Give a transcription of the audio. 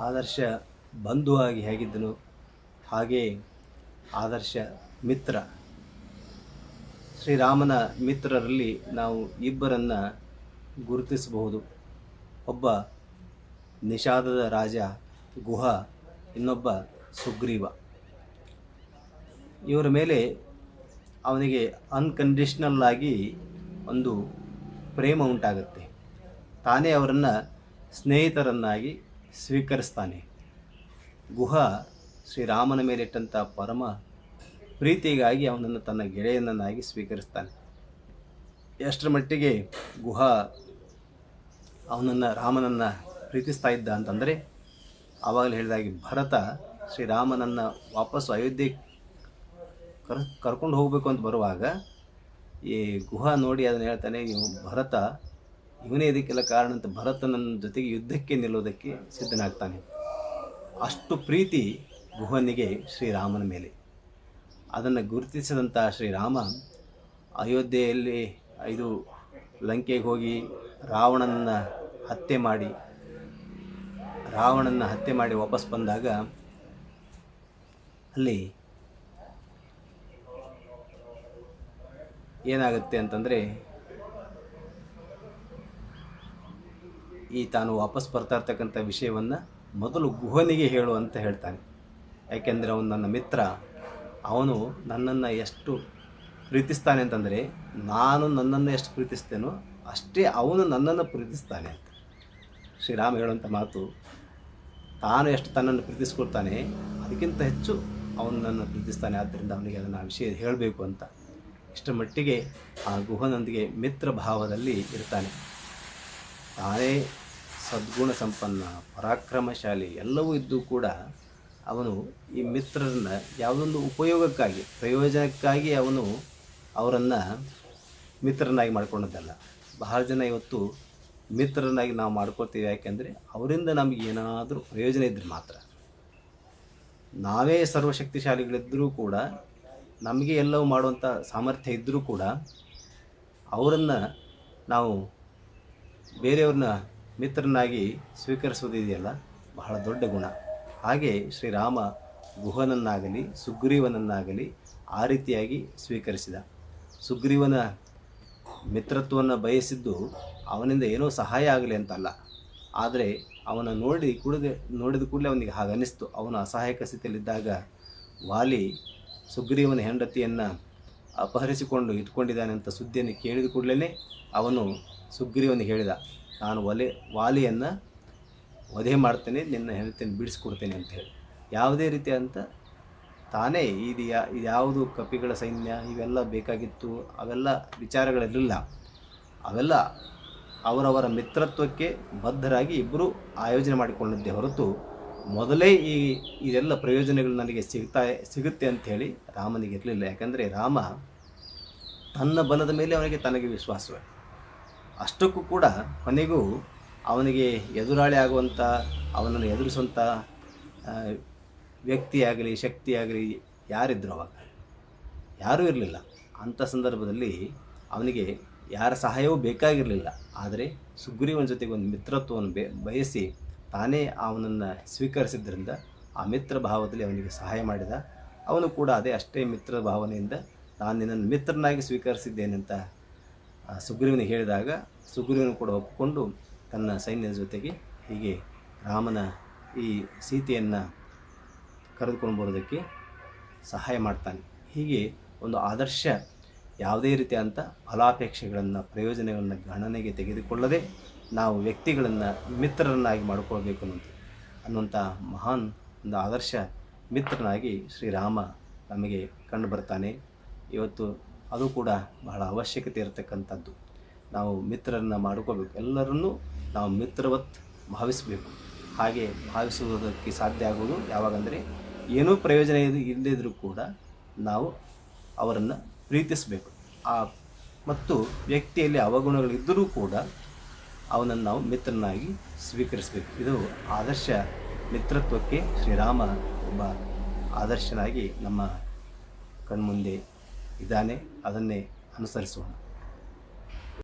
ಆದರ್ಶ ಬಂಧುವಾಗಿ ಹೇಗಿದ್ದನು? ಹಾಗೇ ಆದರ್ಶ ಮಿತ್ರ. ಶ್ರೀರಾಮನ ಮಿತ್ರರಲ್ಲಿ ನಾವು ಇಬ್ಬರನ್ನು ಗುರುತಿಸಬಹುದು. ಒಬ್ಬ ನಿಷಾದದ ರಾಜ, ಗುಹ, ಇನ್ನೊಬ್ಬ ಸುಗ್ರೀವ. ಇವರ ಮೇಲೆ ಅವನಿಗೆ ಅನ್ಕಂಡೀಷ್ನಲ್ ಆಗಿ ಒಂದು ಪ್ರೇಮ ಉಂಟಾಗುತ್ತೆ. ತಾನೇ ಅವರನ್ನು ಸ್ನೇಹಿತರನ್ನಾಗಿ ಸ್ವೀಕರಿಸ್ತಾನೆ. ಗುಹ ಶ್ರೀರಾಮನ ಮೇಲಿಟ್ಟಂಥ ಪರಮ ಪ್ರೀತಿಗಾಗಿ ಅವನನ್ನು ತನ್ನ ಗೆಳೆಯನನ್ನಾಗಿ ಸ್ವೀಕರಿಸ್ತಾನೆ. ಎಷ್ಟರ ಮಟ್ಟಿಗೆ ಗುಹ ಅವನನ್ನು ರಾಮನನ್ನು ಪ್ರೀತಿಸ್ತಾ ಇದ್ದ ಅಂತಂದರೆ, ಆವಾಗಲೇ ಹೇಳಿದಾಗೆ ಭರತ ಶ್ರೀರಾಮನನ್ನು ವಾಪಸ್ಸು ಅಯೋಧ್ಯೆ ಕರ್ ಕರ್ಕೊಂಡು ಹೋಗಬೇಕು ಅಂತ ಬರುವಾಗ, ಈ ಗುಹ ನೋಡಿ ಅದನ್ನು ಹೇಳ್ತಾನೆ ಭರತ ಇವನೇ ಇದಕ್ಕೆಲ್ಲ ಕಾರಣ ಅಂತ ಭರತನ ಜೊತೆಗೆ ಯುದ್ಧಕ್ಕೆ ನಿಲ್ಲೋದಕ್ಕೆ ಸಿದ್ಧನಾಗ್ತಾನೆ. ಅಷ್ಟು ಪ್ರೀತಿ ಗುಹನಿಗೆ ಶ್ರೀರಾಮನ ಮೇಲೆ. ಅದನ್ನು ಗುರುತಿಸಿದಂಥ ಶ್ರೀರಾಮ ಅಯೋಧ್ಯೆಯಲ್ಲಿ ಇದು ಲಂಕೆಗೆ ಹೋಗಿ ರಾವಣನ ಹತ್ಯೆ ಮಾಡಿ ರಾವಣನ ಹತ್ಯೆ ಮಾಡಿ ವಾಪಸ್ ಬಂದಾಗ ಅಲ್ಲಿ ಏನಾಗುತ್ತೆ ಅಂತಂದರೆ ಈ ತಾನು ವಾಪಸ್ ಬರ್ತಾ ಇರ್ತಕ್ಕಂಥ ವಿಷಯವನ್ನು ಮೊದಲು ಗುಹನಿಗೆ ಹೇಳು ಅಂತ ಹೇಳ್ತಾನೆ. ಯಾಕೆಂದರೆ ಅವನು ನನ್ನ ಮಿತ್ರ. ಅವನು ನನ್ನನ್ನು ಎಷ್ಟು ಪ್ರೀತಿಸ್ತಾನೆ ಅಂತಂದರೆ ನಾನು ನನ್ನನ್ನು ಎಷ್ಟು ಪ್ರೀತಿಸ್ತೇನೋ ಅಷ್ಟೇ ಅವನು ನನ್ನನ್ನು ಪ್ರೀತಿಸ್ತಾನೆ ಅಂತ. ಶ್ರೀರಾಮ ಹೇಳುವಂಥ ಮಾತು, ತಾನು ಎಷ್ಟು ತನ್ನನ್ನು ಪ್ರೀತಿಸ್ಕೊಳ್ತಾನೆ ಅದಕ್ಕಿಂತ ಹೆಚ್ಚು ಅವನು ನನ್ನನ್ನು ಪ್ರೀತಿಸ್ತಾನೆ. ಆದ್ದರಿಂದ ಅವನಿಗೆ ಅದನ್ನು ಆ ವಿಷಯ ಹೇಳಬೇಕು ಅಂತ. ಇಷ್ಟರ ಮಟ್ಟಿಗೆ ಆ ಗುಹನೊಂದಿಗೆ ಮಿತ್ರ ಭಾವದಲ್ಲಿ ಇರ್ತಾನೆ. ತಾನೇ ಸದ್ಗುಣ ಸಂಪನ್ನ, ಪರಾಕ್ರಮಶಾಲಿ ಎಲ್ಲವೂ ಇದ್ದು ಕೂಡ ಅವನು ಈ ಮಿತ್ರರನ್ನು ಯಾವುದೊಂದು ಉಪಯೋಗಕ್ಕಾಗಿ, ಪ್ರಯೋಜನಕ್ಕಾಗಿ ಅವನು ಅವರನ್ನು ಮಿತ್ರನಾಗಿ ಮಾಡ್ಕೊಂಡದ್ದಲ್ಲ. ಬಹಳ ಜನ ಇವತ್ತು ಮಿತ್ರರನ್ನಾಗಿ ನಾವು ಮಾಡ್ಕೊಳ್ತೀವಿ ಯಾಕೆಂದರೆ ಅವರಿಂದ ನಮಗೆ ಏನಾದರೂ ಪ್ರಯೋಜನ ಇದ್ದರೆ ಮಾತ್ರ. ನಾವೇ ಸರ್ವಶಕ್ತಿಶಾಲಿಗಳಿದ್ದರೂ ಕೂಡ, ನಮಗೆ ಎಲ್ಲವೂ ಮಾಡುವಂಥ ಸಾಮರ್ಥ್ಯ ಇದ್ದರೂ ಕೂಡ ಅವರನ್ನು ನಾವು ಬೇರೆಯವ್ರನ್ನ ಮಿತ್ರನಾಗಿ ಸ್ವೀಕರಿಸೋದಿದೆಯಲ್ಲ ಬಹಳ ದೊಡ್ಡ ಗುಣ. ಹಾಗೆ ಶ್ರೀರಾಮ ಗುಹನನ್ನಾಗಲಿ, ಸುಗ್ರೀವನನ್ನಾಗಲಿ ಆ ರೀತಿಯಾಗಿ ಸ್ವೀಕರಿಸಿದ. ಸುಗ್ರೀವನ ಮಿತ್ರತ್ವವನ್ನು ಬಯಸಿದ್ದು ಅವನಿಂದ ಏನೋ ಸಹಾಯ ಆಗಲಿ ಅಂತಲ್ಲ. ಆದರೆ ಅವನ ನೋಡಿ ಕುಡಿದ ನೋಡಿದ ಕೂಡಲೇ ಅವನಿಗೆ ಹಾಗನ್ನಿಸ್ತು. ಅವನು ಅಸಹಾಯಕ ಸ್ಥಿತಿಯಲ್ಲಿದ್ದಾಗ ವಾಲಿ ಸುಗ್ರೀವನ ಹೆಂಡತಿಯನ್ನು ಅಪಹರಿಸಿಕೊಂಡು ಇಟ್ಕೊಂಡಿದ್ದಾನೆ ಅಂತ ಸುದ್ದಿಯನ್ನು ಕೇಳಿದ ಕೂಡಲೇ ಅವನು ಸುಗ್ರೀವನಿಗೆ ಹೇಳಿದ, ನಾನು ಒಲೆ, ವಾಲಿಯನ್ನು ವಧೆ ಮಾಡ್ತೇನೆ, ನಿನ್ನ ಹೆಂಡತಿಯನ್ನು ಬಿಡಿಸ್ಕೊಡ್ತೇನೆ ಅಂತ ಹೇಳಿ. ಯಾವುದೇ ರೀತಿ ಅಂತ ತಾನೇ ಇದು ಯಾ ಇದ್ಯಾವುದು ಕಪಿಗಳ ಸೈನ್ಯ, ಇವೆಲ್ಲ ಬೇಕಾಗಿತ್ತು, ಅವೆಲ್ಲ ವಿಚಾರಗಳಿರಲಿಲ್ಲ ಅವೆಲ್ಲ ಅವರವರ ಮಿತ್ರತ್ವಕ್ಕೆ ಬದ್ಧರಾಗಿ ಇಬ್ಬರು ಆಯೋಜನೆ ಮಾಡಿಕೊಂಡಿದ್ದೆ ಹೊರತು ಮೊದಲೇ ಈ ಇದೆಲ್ಲ ಪ್ರಯೋಜನಗಳು ನನಗೆ ಸಿಗ್ತಾ ಸಿಗುತ್ತೆ ಅಂಥೇಳಿ ರಾಮನಿಗೆ ಇರಲಿಲ್ಲ. ಯಾಕಂದರೆ ರಾಮ ತನ್ನ ಬಲದ ಮೇಲೆ ಅವನಿಗೆ ತನಗೆ ವಿಶ್ವಾಸವೇ. ಅಷ್ಟಕ್ಕೂ ಕೂಡ ಕೊನೆಗೂ ಅವನಿಗೆ ಎದುರಾಳಿ ಆಗುವಂಥ ಅವನನ್ನು ಎದುರಿಸುವಂಥ ವ್ಯಕ್ತಿಯಾಗಲಿ, ಶಕ್ತಿಯಾಗಲಿ ಯಾರಿದ್ರು ಅವಾಗ. ಯಾರೂ ಇರಲಿಲ್ಲ. ಅಂಥ ಸಂದರ್ಭದಲ್ಲಿ ಅವನಿಗೆ ಯಾರ ಸಹಾಯವೂ ಬೇಕಾಗಿರಲಿಲ್ಲ. ಆದರೆ ಸುಗ್ರೀವನ ಜೊತೆಗೆ ಒಂದು ಮಿತ್ರತ್ವವನ್ನು ಬಯಸಿ ತಾನೇ ಅವನನ್ನು ಸ್ವೀಕರಿಸಿದ್ದರಿಂದ ಆ ಮಿತ್ರ ಭಾವದಲ್ಲಿ ಅವನಿಗೆ ಸಹಾಯ ಮಾಡಿದ. ಅವನು ಕೂಡ ಅದೇ ಅಷ್ಟೇ ಮಿತ್ರ ಭಾವನೆಯಿಂದ ನಾನು ನಿನ್ನನ್ನು ಮಿತ್ರನಾಗಿ ಸ್ವೀಕರಿಸಿದ್ದೇನೆ ಅಂತ ಸುಗ್ರೀವನಿಗೆ ಹೇಳಿದಾಗ ಸುಗ್ರೀವನು ಕೂಡ ಒಪ್ಪಿಕೊಂಡು ತನ್ನ ಸೈನ್ಯದ ಜೊತೆಗೆ ಹೀಗೆ ರಾಮನ ಈ ಸೀತೆಯನ್ನು ಕರೆದುಕೊಂಡು ಬರೋದಕ್ಕೆ ಸಹಾಯ ಮಾಡ್ತಾನೆ. ಹೀಗೆ ಒಂದು ಆದರ್ಶ ಯಾವುದೇ ರೀತಿಯಾದಂಥ ಫಲಾಪೇಕ್ಷೆಗಳನ್ನು ಪ್ರಯೋಜನಗಳನ್ನು ಗಣನೆಗೆ ತೆಗೆದುಕೊಳ್ಳದೆ ನಾವು ವ್ಯಕ್ತಿಗಳನ್ನು ಮಿತ್ರರನ್ನಾಗಿ ಮಾಡಿಕೊಳ್ಬೇಕು ಅನ್ನೋದು ಅನ್ನುವಂಥ ಮಹಾನ್ ಒಂದು ಆದರ್ಶ ಮಿತ್ರನಾಗಿ ಶ್ರೀರಾಮ ನಮಗೆ ಕಂಡು ಬರ್ತಾನೆ. ಇವತ್ತು ಅದು ಕೂಡ ಬಹಳ ಅವಶ್ಯಕತೆ ಇರತಕ್ಕಂಥದ್ದು. ನಾವು ಮಿತ್ರರನ್ನು ಮಾಡ್ಕೋಬೇಕು ಎಲ್ಲರನ್ನೂ ನಾವು ಮಿತ್ರವತ್ ಭಾವಿಸಬೇಕು. ಹಾಗೆ ಭಾವಿಸುವುದಕ್ಕೆ ಸಾಧ್ಯ ಆಗುವುದು ಯಾವಾಗಂದರೆ ಏನೂ ಪ್ರಯೋಜನ ಇಲ್ಲದಿದ್ದರೂ ಕೂಡ ನಾವು ಅವರನ್ನು ಪ್ರೀತಿಸಬೇಕು. ಆ, ಮತ್ತು ವ್ಯಕ್ತಿಯಲ್ಲಿ ಅವಗುಣಗಳಿದ್ದರೂ ಕೂಡ ಅವನನ್ನು ನಾವು ಮಿತ್ರನಾಗಿ ಸ್ವೀಕರಿಸಬೇಕು. ಇದು ಆದರ್ಶ ಮಿತ್ರತ್ವಕ್ಕೆ ಶ್ರೀರಾಮ ಒಬ್ಬ ಆದರ್ಶನಾಗಿ ನಮ್ಮ ಕಣ್ಮುಂದೆ ಇದ್ದಾನೆ. ಅದನ್ನೇ ಅನುಸರಿಸೋಣ.